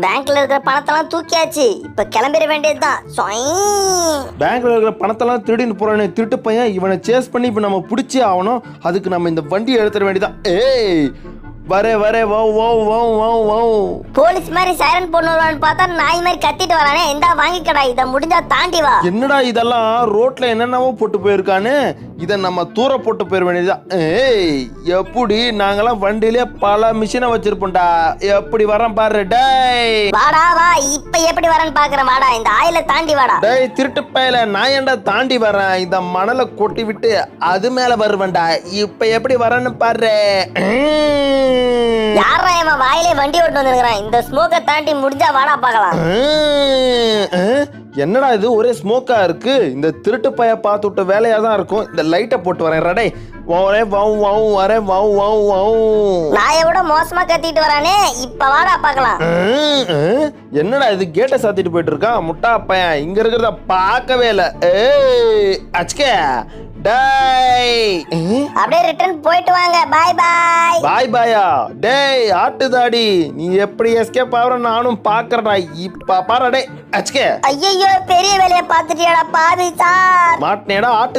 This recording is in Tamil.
பேங்க்ல இருக்கிற பணத்தெல்லாம் தூக்கியாச்சு. இப்ப கிளம்பிட வேண்டியதுதான். பேங்க்ல இருக்கிற பணத்தெல்லாம் திருடின்னு போறானே திருட்டு பையன். இவனை சேஸ் பண்ணி இப்போ நம்ம பிடிச்சே ஆகணும். அதுக்கு நம்ம இந்த வண்டியை எடுத்துட வேண்டியதான் ஏய் வரே வரே வா வா வா வா வா. போலீஸ் மாதிரி சைரன் போடணும்னு பார்த்தா நாய் மாதிரி கத்திட்டு வரானே. இந்தா வாங்கிக்கடா இதை முடிஞ்சா தாண்டி வா. என்னடா இதெல்லாம்? ரோட்ல என்னென்னவோ போட்டு போயிருக்கானு இதை நம்ம தூர போட்டு போயிட வேண்டியதுதான் ஏய் எப்படி நாங்கெல்லாம் வண்டியிலே பல மிஷினை வச்சிருப்போம்டா. எப்படி வரேன் பாரு டேய். வாடா வா இப்ப எப்படி வரேன்னு பாக்குறேன் வாடா இந்த ஆயில தாண்டி வாடா டேய் திருட்டு பயல நான் ஏன்டா தாண்டி வரேன் இந்த மணலை கொட்டி விட்டு அது மேல வருவேன்டா இப்ப எப்படி வரேன்னு பாரு. யாரா இவன் வாயிலே வண்டி ஓட்டு வந்துருக்கான் இந்த ஸ்மோக்கை தாண்டி முடிஞ்சா வாடா. உம். என்னடா இது? ஒரே ஸ்மோக்கா இருக்கு. இந்த திருட்டு பைய பார்த்து விட்ட வேலையா தான் இருக்கும். இந்த லைட்டை போட்டு வரேன். ரடே. வரே வவு வவு வரே வவு வவு வவு நாயை விட மோசமா கத்திட்டு வரானே. இப்ப வாடா பார்க்கலாம். என்னடா இது? கேட்டை சாத்திட்டு போயிட்டு இருக்கான் முட்டா பையன். இங்க இருக்கிறத பார்க்கவே இல்லை. ஏய் அச்சுக்க டேய். அப்படியே ரிட்டர்ன் போயிட்டு வாங்க. பாய் பாய் பாய் பாயா டேய் ஆட்டுதாடி. நீ எப்படி எஸ்கேப் ஆகுற? நானும் பாக்குறடா இப்ப பாரு டே அச்சுக்க ஐயோ பெரிய வேலையை பார்த்துட்டியாடா பாவி சார். மாட்டினேடா ஆட்டு